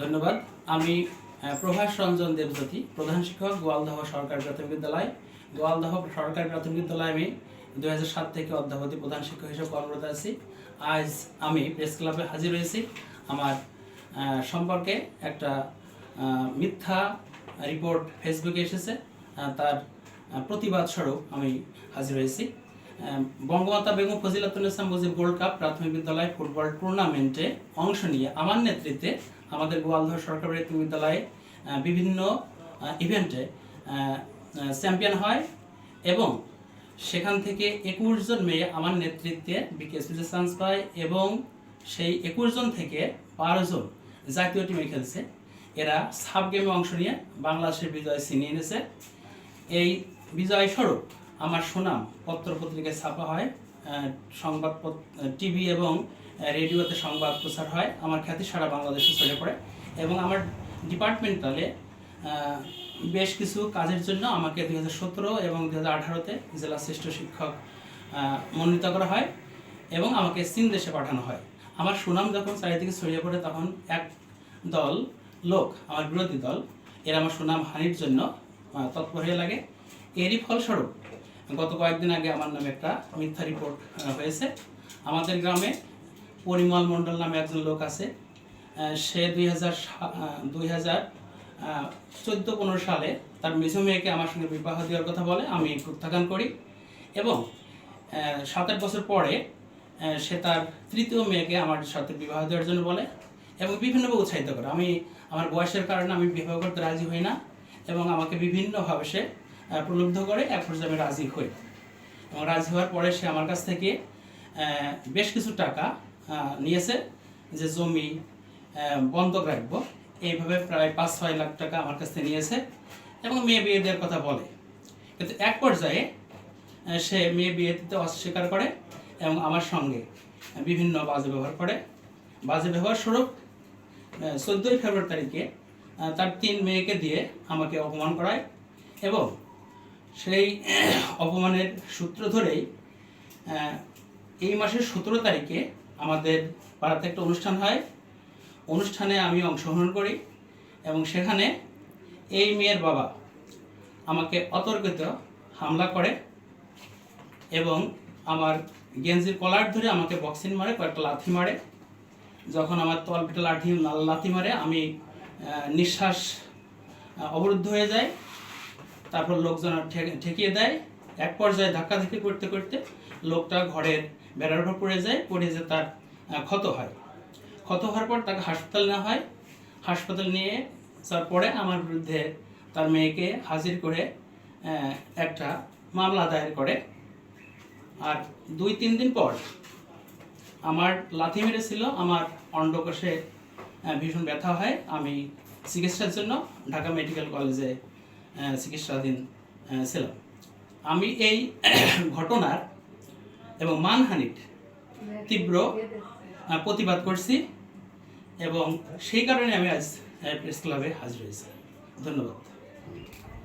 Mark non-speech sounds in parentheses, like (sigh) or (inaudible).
ধন্যবাদ। আমি প্রভাস রঞ্জন দেবজ্যোতি, প্রধান শিক্ষক, গোয়ালদহ সরকারি প্রাথমিক বিদ্যালয়। গোয়ালদহ সরকারি প্রাথমিক বিদ্যালয়ে আমি দুই সাত থেকে অধ্যাপতি প্রধান শিক্ষক হিসেবে কর্মরত আছি। আজ আমি প্রেস ক্লাবে হাজির হয়েছি। আমার সম্পর্কে একটা মিথ্যা রিপোর্ট ফেসবুকে এসেছে। তার প্রতিবাদ স্বরূপ আমি হাজির হয়েছি। বঙ্গমাতা বেগম ফজিলাতুল ইসলাম মুজিব গোল্ড কাপ প্রাথমিক বিদ্যালয় ফুটবল টুর্নামেন্টে অংশ নিয়ে। আমার নেতৃত্বে আমাদের গোয়ালধর সরকারি বিদ্যালয়ে বিভিন্ন ইভেন্টে চ্যাম্পিয়ন হয় এবং সেখান থেকে একুশ জন মেয়ে আমার নেতৃত্বে বিকেএসপিতে চান্স পায় এবং সেই একুশ জন থেকে বারো জন জাতীয় টিমে খেলছে। এরা সাব গেমে অংশ নিয়ে বাংলাদেশের বিজয় ছিনিয়ে এনেছে। এই বিজয় স্বরূপ আমার সুনাম পত্র পত্রিকায় ছাপা হয় সংবাদ টিভি এবং রেডিওতে সংবাদ প্রচার হয়। আমার খ্যাতি সারা বাংলাদেশে ছড়িয়ে পড়ে এবং আমার ডিপার্টমেন্টালে বেশ কিছু কাজের জন্য আমাকে দুই হাজার সতেরো এবং দুই হাজার আঠারোতে জেলা শ্রেষ্ঠ শিক্ষক মনোনীত করা হয় এবং আমাকে চীন দেশে পাঠানো হয়। আমার সুনাম যখন চারিদিকে ছড়িয়ে পড়ে তখন এক দল লোক, আমার বিরোধী দল, এরা আমার সুনাম হানির জন্য তৎপর হয়ে লাগে। এরই ফলস্বরূপ গত কয়েকদিন আগে আমার নামে একটা মিথ্যা রিপোর্ট হয়েছে। আমাদের গ্রামে পরিমল মণ্ডল নামে একজন লোক আছে। সে দুই হাজার দুই হাজার চোদ্দ পনেরো সালে তার মেঝো মেয়েকে আমার সঙ্গে বিবাহ দেওয়ার কথা বলে, আমি প্রত্যাখ্যান করি। এবং সাত আট বছর পরে সে তার তৃতীয় মেয়েকে আমার সাথে বিবাহ দেওয়ার জন্য বলে এবং বিভিন্নভাবে উৎসাহিত করে। আমি, আমার বয়সের কারণে আমি বিবাহ করতে রাজি হই না এবং আমাকে বিভিন্নভাবে সে প্রলুব্ধ করে আমি রাজি হই। এবং রাজি হওয়ার পরে সে আমার কাছ থেকে বেশ কিছু টাকা নিয়েছে যে জমি বন্ধক রাখব। এইভাবে প্রায় পাঁচ ছয় লাখ টাকা আমার কাছ থেকে নিয়েছে এবং মেয়ে বিয়ে দেওয়ার কথা বলে। কিন্তু এক পর্যায়ে সে মেয়ে বিয়ে দিতে অস্বীকার করে এবং আমার সঙ্গে বিভিন্ন বাজে ব্যবহার করে। বাজে ব্যবহার স্বরূপ চোদ্দোই ফেব্রুয়ারি তারিখে তার তিন মেয়েকে দিয়ে আমাকে অপমান করায় এবং সেই অপমানের সূত্র ধরেই এই মাসের সতেরো তারিখে আমাদের পাড়াতে একটা অনুষ্ঠান হয়। অনুষ্ঠানে আমি অংশগ্রহণ করি এবং সেখানে এই মেয়ের বাবা আমাকে অতর্কিত হামলা করে এবং আমার গেঞ্জির কলার ধরে আমাকে বক্সিং মারে, কয়েকটা লাথি মারে। যখন আমার তল পিঠে লাঠি লাথি মারে, আমি নিঃশ্বাস অবরুদ্ধ হয়ে যায় তারপর লোকজন ঠেকিয়ে দেয়। এক পর্যায়ে ধাক্কাধাক্কি করতে করতে লোকটা ঘরের বেড়ার উপর পড়ে যায়, পড়ে যে তার ক্ষত হয়। ক্ষত হওয়ার পর তাকে হাসপাতাল নেওয়া হয়। হাসপাতাল নিয়ে তারপরে আমার বিরুদ্ধে তার মেয়েকে হাজির করে একটা মামলা দায়ের করে। আর দুই তিন দিন পর আমার লাথি মেরেছিল, আমার অন্ডকোষে ভীষণ ব্যথা হয়। আমি চিকিৎসার জন্য ঢাকা মেডিকেল কলেজে চিকিৎসাধীন ছিলাম। আমি এই (clears throat) ঘটনার এবং মানহানির তীব্র প্রতিবাদ করছি এবং সেই কারণে আমি আজ প্রেস ক্লাবে হাজির হয়েছি। ধন্যবাদ।